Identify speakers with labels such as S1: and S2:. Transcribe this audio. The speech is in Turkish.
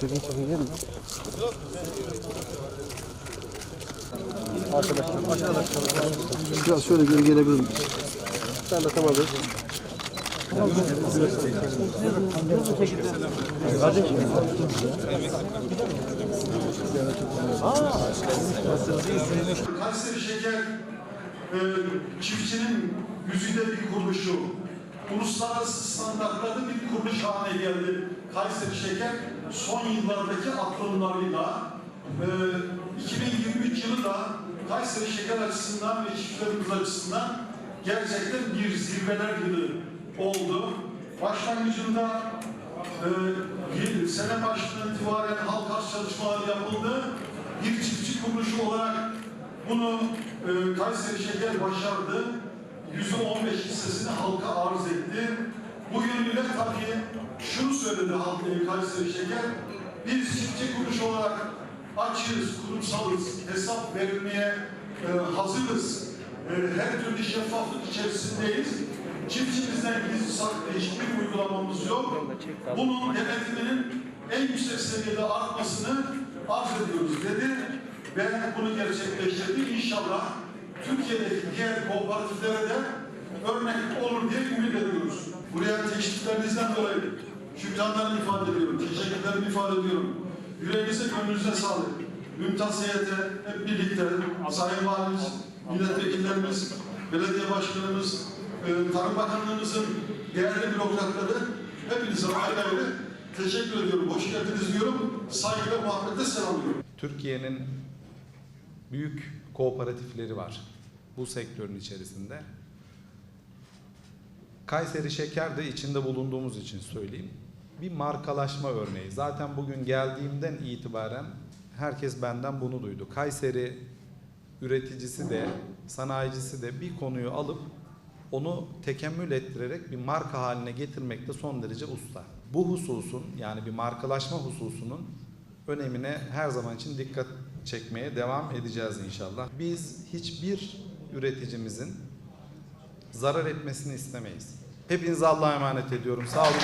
S1: Çekin çekin gelin. Arkadaşlar. Biraz şöyle geri gelebilir miyim? Sen de tamam.
S2: Kayseri Şeker e, çiftçinin güzide bir kuruluşu. Uluslararası standartlarda bir kuruluş haline geldi. Kayseri Şeker son yıllardaki atılımlarıyla e, 2023 yılı da Kayseri Şeker açısından ve çiftçilerimiz açısından gerçekten bir zirveler yılı oldu. Başlangıcında e, bir sene başından itibaren halk arz çalışmaları yapıldı. Bir çiftçi kuruluşu olarak bunu e, Kayseri Şeker başardı. Yüzde on beş hissesini halka arz etti. Bu yönüyle tabii şunu söyledi halk e, Kayseri Şeker. Biz çiftçi kuruluş olarak açığız, kurumsalız, hesap verilmeye e, hazırız. E, her türlü şeffaflık içerisindeyiz. Çiftçimizden gizli saklı hiçbir uygulamamız yok. Bunun denetiminin en yüksek seviyede artmasını arz ediyoruz dedi ve bunu gerçekleştirdi. İnşallah Türkiye'deki diğer kooperatiflere de örnek olur diye ümit ediyoruz. Buraya teşviklerinizden dolayı şükranlarımı ifade ediyorum, teşekkürlerimi ifade ediyorum. Yüreğinize, gönlünüze sağlık. Mümtaz heyete hep birlikte, Sayın Valimiz, milletvekillerimiz, belediye başkanımız, e, Tarım Bakanlığımızın değerli bürokratları hepinize ayrı ayrı teşekkür ediyorum. Hoş geldiniz diyorum. Saygıyla, muhabbetle selamlıyorum.
S3: Türkiye'nin büyük kooperatifleri var bu sektörün içerisinde. Kayseri Şeker de içinde bulunduğumuz için söyleyeyim. Bir markalaşma örneği. Zaten bugün geldiğimden itibaren herkes benden bunu duydu. Kayseri üreticisi de, sanayicisi de bir konuyu alıp onu tekemmül ettirerek bir marka haline getirmekte son derece usta. Bu hususun yani bir markalaşma hususunun önemine her zaman için dikkat çekmeye devam edeceğiz inşallah. Biz hiçbir üreticimizin zarar etmesini istemeyiz. Hepinize Allah'a emanet ediyorum. Sağ olun.